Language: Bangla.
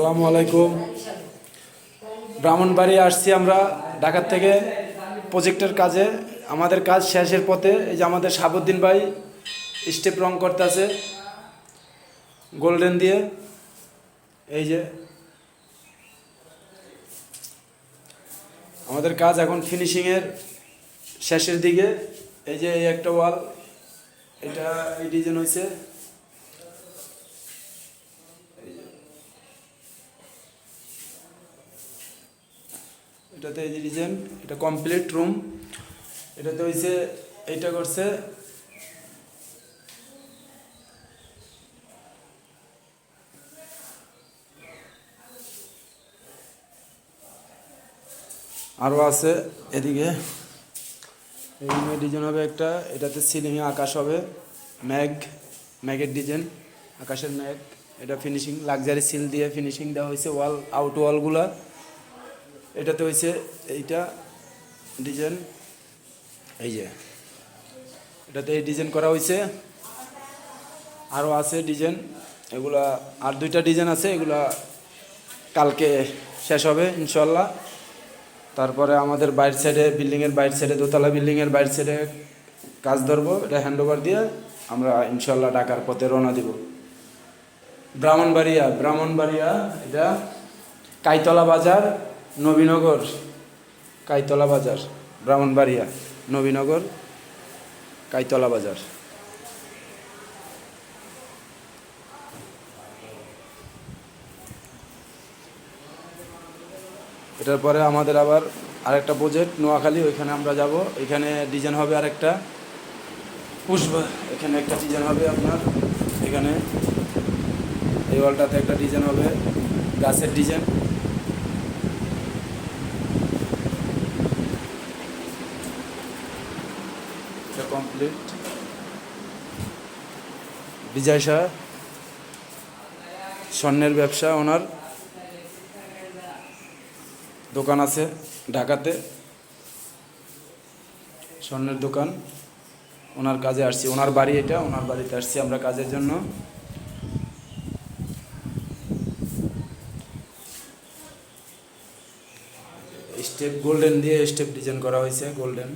আসসালামু আলাইকুম। ব্রাহ্মণবাড়ি আসছি আমরা ঢাকার থেকে প্রজেক্টের কাজে। আমাদের কাজ শেষের পথে এই যে আমাদের সাবুদ্দিন ভাই স্টেপ রং করতেছে গোল্ডেন দিয়ে। এই যে আমাদের কাজ এখন ফিনিশিংয়ের শেষের দিকে। এই যে এই একটা ওয়াল, এটা এই ডিজাইন হয়েছে এটাতে এই ডিজাইন এটা কমপ্লিট রুম এটাতে হয়েছে এইটা করছে, আরও আছে এদিকে। এই রুমে ডিজাইন হবে একটা, এটাতে সিলিংয়ে আকাশ হবে, ম্যাগ, ম্যাগের ডিজাইন আকাশের ম্যাগ। এটা ফিনিশিং লাক্সারি সিল দিয়ে ফিনিশিং দেওয়া হয়েছে ওয়াল আউট ওয়ালগুলা এটাতে হয়েছে এইটা ডিজাইন, এই যে, এটাতে এই ডিজাইন করা হয়েছে। আরও আছে ডিজাইন, এগুলা, আর দুইটা ডিজাইন আছে, এগুলা কালকে শেষ হবে ইনশাল্লাহ তারপরে আমাদের বাইর সাইডে, বিল্ডিংয়ের বাইর সাইডে, দোতলা বিল্ডিংয়ের বাইর সাইডে কাজ ধরবো, এটা হ্যান্ড ওভার দিয়ে আমরা ইনশাল্লাহ ঢাকার পথে রওনা দিব। ব্রাহ্মণবাড়িয়া ব্রাহ্মণবাড়িয়া, এটা কাইতলা বাজার নবীনগর, কাইতলা বাজার, ব্রাহ্মণবাড়িয়া, নবীনগর, কাইতলা বাজার। এটার পরে আমাদের আবার আরেকটা প্রজেক্ট নোয়াখালী, ওইখানে আমরা যাব। এখানে ডিজাইন হবে আরেকটা পুষ্প, এখানে একটা ডিজাইন হবে আপনার, এখানে। এই ওয়ালটাতে একটা ডিজাইন হবে, গাছের ডিজাইন কমপ্লিট বিজয় শাহ স্বর্ণের ব্যবসা, ওনার দোকান আছে ঢাকাতে। স্বর্ণের দোকান, ওনার কাজে আসছি। ওনার বাড়ি এটা, ওনার বাড়িতে আসছি আমরা কাজের জন্য। স্টেপ গোল্ডেন দিয়ে স্টেপ ডিজাইন করা হয়েছে, গোল্ডেন।